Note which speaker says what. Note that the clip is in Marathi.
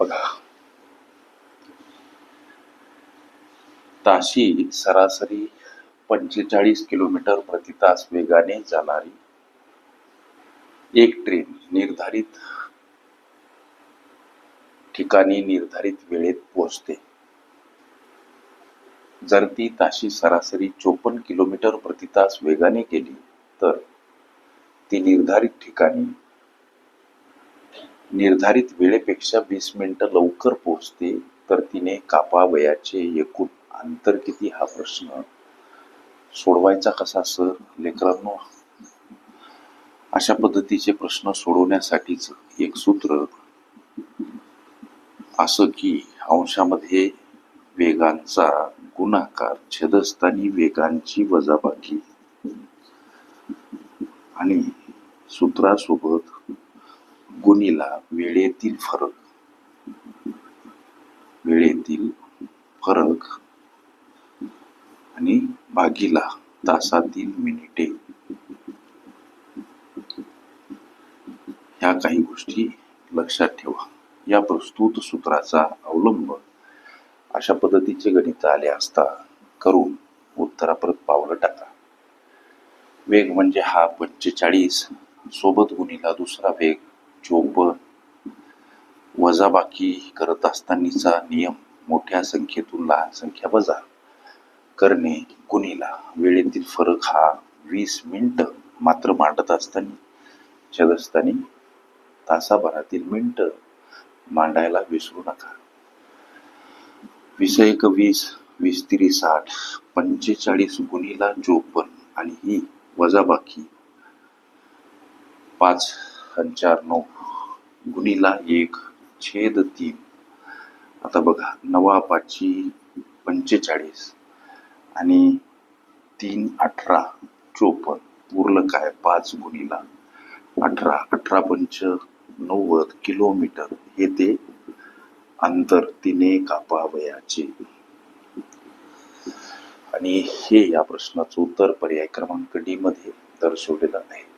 Speaker 1: बघा. ताशी सरासरी पंचेचाळीस किलोमीटर प्रति तास वेगाने जाणारी एक ट्रेन निर्धारित ठिकाणी निर्धारित वेळेत पोहोचते. जर ती ताशी सरासरी चोपन्न किलोमीटर प्रति तास वेगाने गेली तर ती निर्धारित ठिकाणी निर्धारित वेळेपेक्षा वीस मिनिटं लवकर पोहोचते तर तिने कापावयाचे एकूण अंतर किती हा प्रश्न सोडवायचा कसा सर? लेकरांनो अशा पद्धतीचे प्रश्न सोडवण्यासाठीच एक सूत्र असं की अंशामध्ये वेगांचा गुणाकार छेदस्थानी वेगांची वजाबाकी आणि सूत्रासोबत गुणीला वेळेतील फरक. वेळेतील फरक आणि भागीला तासातील मिनिटे. ह्या काही गोष्टी लक्षात ठेवा. या प्रस्तुत सूत्राचा अवलंब अशा पद्धतीचे गणित आले असता करून उत्तराप्रत पावलं टाका. वेग म्हणजे हा पंचेचाळीस सोबत गुणीला दुसरा वेग चोपन्न वजाबाकी करत असतानाचा नियम मोठ्या संख्येतून लहान संख्या वजा करणे गुणीला वेळेतील फरक हा वीस मिनिट मात्र मांडत असताना छेदस्थानी तासाभरातील मिनिट मांडायला विसरू नका. वीस एक वीस वीस तिरी साठ पंचेचाळीस गुणीला चोपन्न आणि ही वजाबाकी. पाच पंच्याण्णव नऊ गुणीला एक छेद तीन. आता बघा नवा पाचशी पंचेचाळीस आणि तीन अठरा चोपन्न उरलं काय? पाच गुणीला अठरा अठरा पंच नव्वद किलोमीटर. हे ते अंतर तिने कापावयाचे. आणि हे या प्रश्नाचं उत्तर पर्याय क्रमांक डी मध्ये दर्शवलेलं आहे.